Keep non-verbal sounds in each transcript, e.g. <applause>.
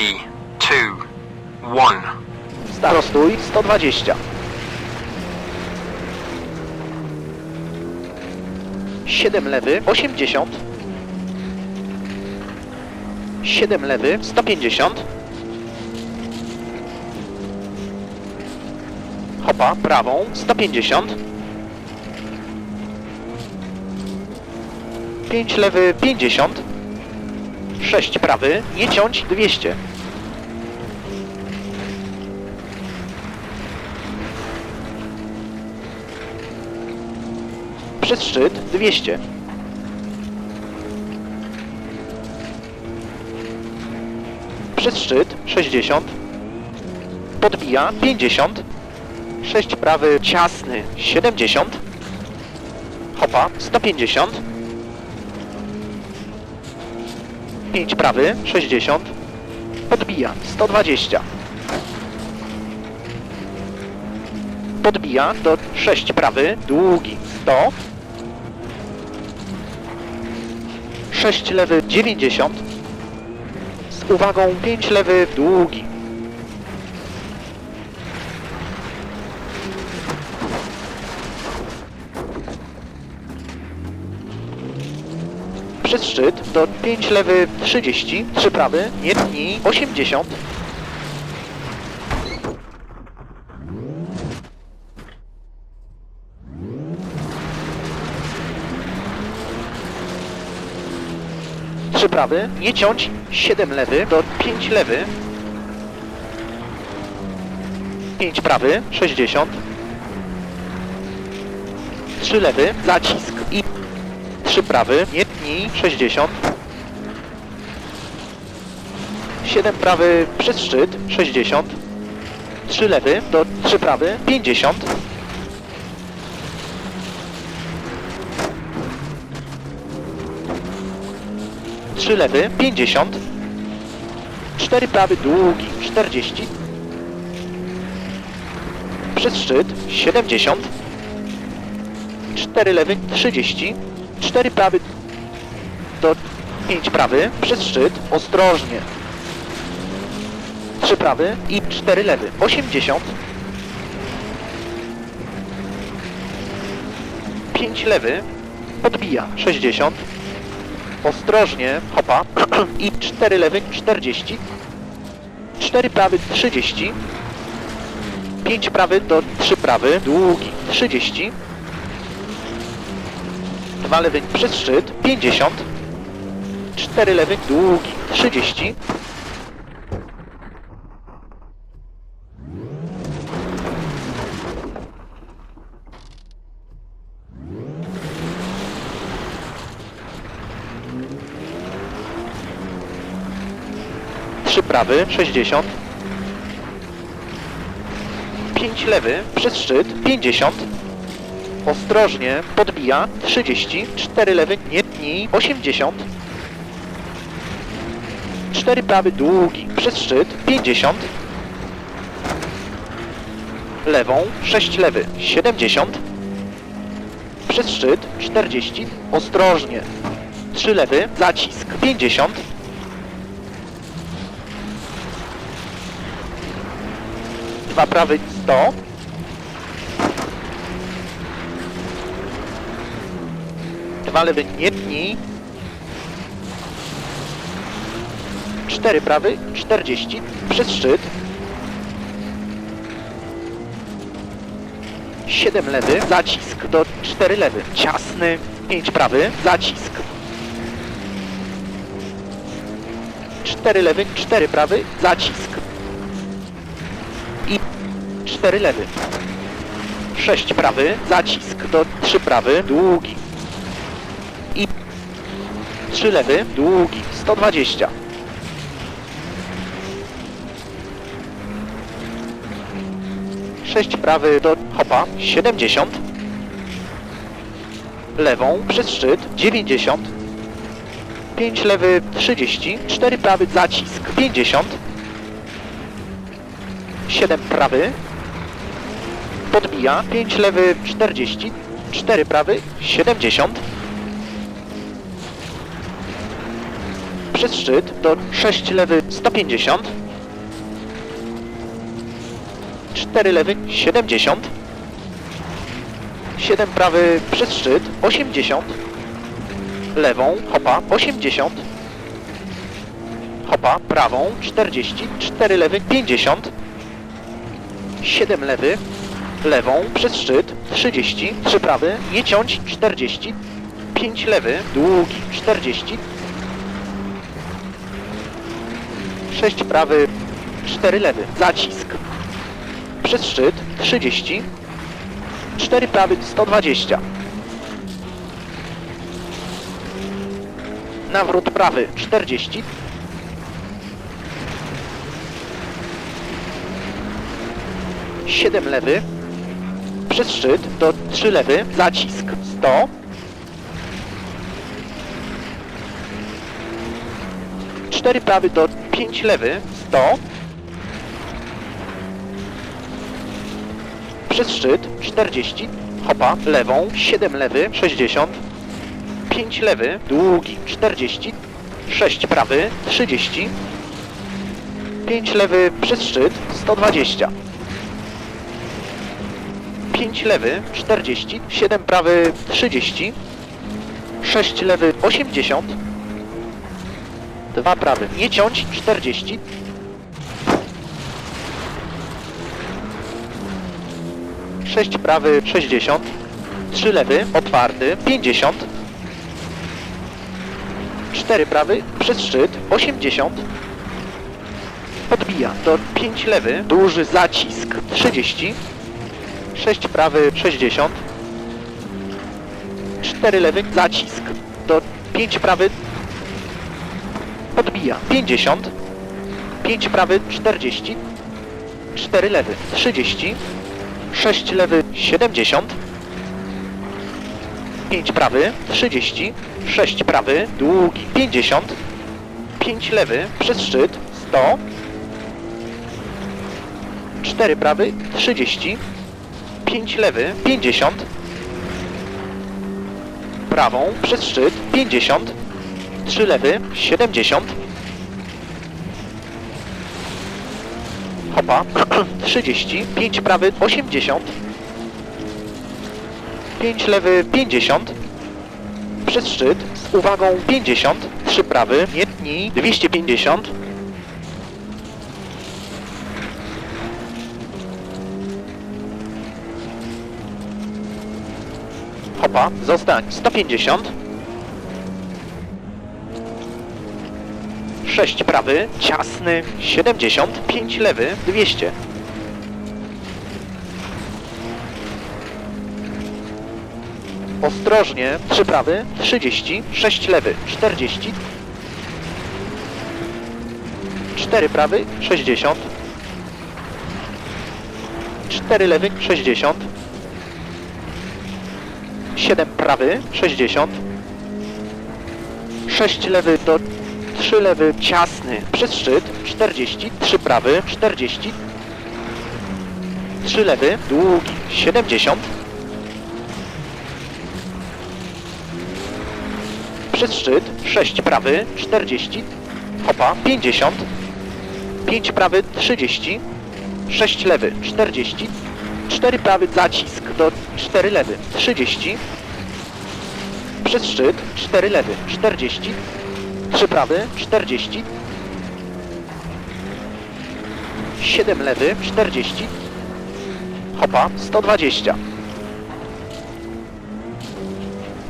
Three, two, one. Start. Prostój 120. 7 lewy 80. 7 lewy 150. Hopa prawą 150. 5 lewy 50. 6 prawy, nie ciąć 200. Przez szczyt 200. Przez szczyt 60. Podbija 50. 6 prawy ciasny 70. Hopa 150. 5 prawy 60. Podbija 120. Podbija do 6 prawy, długi 100. 6 lewy 90. Z uwagą 5 lewy długi. Przez szczyt do 5 lewy 30, 3 prawy, nie tnij 80. Trzy prawy, nie ciąć, 7 lewy do 5 lewy. 5 prawy, 60. 3 lewy, zacisk i 3 prawy, nie tnij, 60. 7 prawy przez szczyt, 60. 3 lewy do 3 prawy, 50. Trzy lewy, 50. Cztery prawy, długi, 40. Przez szczyt, 70. Cztery lewy, 30. Cztery prawy, do 5 prawy, przez szczyt, ostrożnie. Trzy prawy i cztery lewy, 80. 5 lewy, podbija, 60. Ostrożnie, hopa. <clears throat> I 4 lewy, 40. 4 prawy, 30. 5 prawy do 3 prawy, długi, 30. 2 lewy przez szczyt, 50. 4 lewy, długi, 30. Trzy prawy, 60. 5 lewy, przez szczyt, 50. Ostrożnie, podbija, 30. 4 lewy, nie tnij, 80. 4 prawy, długi, przez szczyt, 50. Lewą, 6 lewy, 70. Przez szczyt, 40. Ostrożnie. 3 lewy, zacisk, 50. Dwa prawy 100. Dwa lewy nie tnij. Cztery prawy 40 przez szczyt. Siedem lewy, zacisk do cztery lewy, ciasny, pięć prawy, zacisk. Cztery lewy, cztery prawy, zacisk 4 lewy. 6 prawy, zacisk do 3 prawy, długi. I 3 lewy, długi, 120. Sześć prawy do hopa, 70. Lewą przez szczyt, 90. 5 lewy, 30. 4 prawy, zacisk, 50. 7 prawy, podbija, 5 lewy 40, 4 prawy 70, przez szczyt do 6 lewy 150 4 lewy 70 7 prawy przez szczyt 80 lewą hopa 80 hopa prawą 40 4 lewy 50 7 lewy lewą przez szczyt 30 3 prawy nie ciąć 40 5 lewy długi 40 6 prawy 4 lewy zacisk przez szczyt 30 4 prawy 120 nawrót prawy 40 7 lewy przez szczyt do 3 lewy zacisk 100 4 prawy do 5 lewy 100 przez szczyt 40 hopa lewą 7 lewy 60 5 lewy długi 40 6 prawy 30 5 lewy przez szczyt 120 5 lewy 40 7 prawy 30 6 lewy 80 2 prawy. Nie ciąć 40 6 prawy 60 3 lewy otwarty 50 4 prawy przez szczyt 80 podbija do 5 lewy duży zacisk 30 6 prawy 60 4 lewy zacisk do 5 prawy podbija 50 5 prawy 40 4 lewy 30 6 lewy 70 5 prawy 30 6 prawy długi 50 5 lewy przez szczyt 100 4 prawy 30 5 lewy 50 prawą przez szczyt 50 3 lewy 70 hopa. <clears throat> 30 5 prawy 80 5 lewy 50 przez szczyt z uwagą 50 3 prawy tnij 250 hopa zostań 150 6 prawy, ciasny, 70, 5 lewy, 200. Ostrożnie, 3 prawy, 30, 6 lewy, 40. 4 prawy, 60. 4 lewy, 60. 7 prawy, 60. 6 lewy do 3 lewy ciasny przez szczyt 40, 3 prawy 40, 3 lewy długi 70, przez szczyt 6 prawy 40, hopa 50, 5 prawy 30, 6 lewy 40, 4 prawy zacisk do 4 lewy 30, przez szczyt 4 lewy 40, 3 prawy, 40. 7 lewy, 40. Hopa, 120.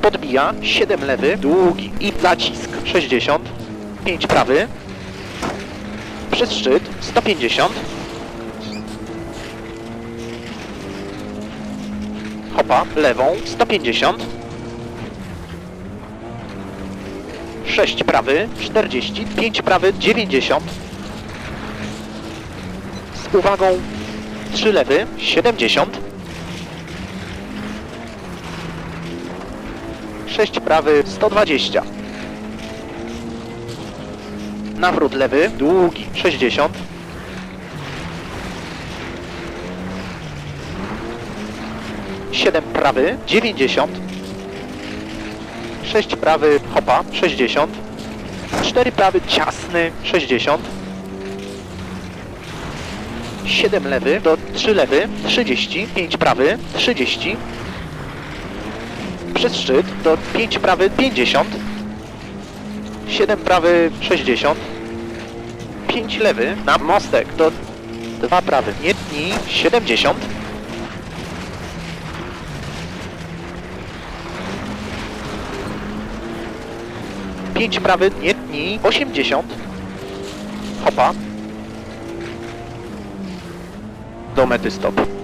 Podbija, 7 lewy, długi i zacisk, 60. 5 prawy. Przez szczyt, 150. Hopa, lewą, 150. 6 prawy, 40, 5 prawy, 90. Z uwagą 3 lewy, 70. 6 prawy, 120. Nawrót lewy, długi, 60. Siedem prawy, 90. 6 prawy, hopa, 60. 4 prawy, ciasny, 60. 7 lewy, do 3 lewy, 30. 5 prawy, 30. Przez szczyt, do 5 prawy, 50. 7 prawy, 60. 5 lewy, na mostek, do 2 prawy, nie tnij, 70. 5 prawy, nie tnij, 80. Hopa. Do mety stop.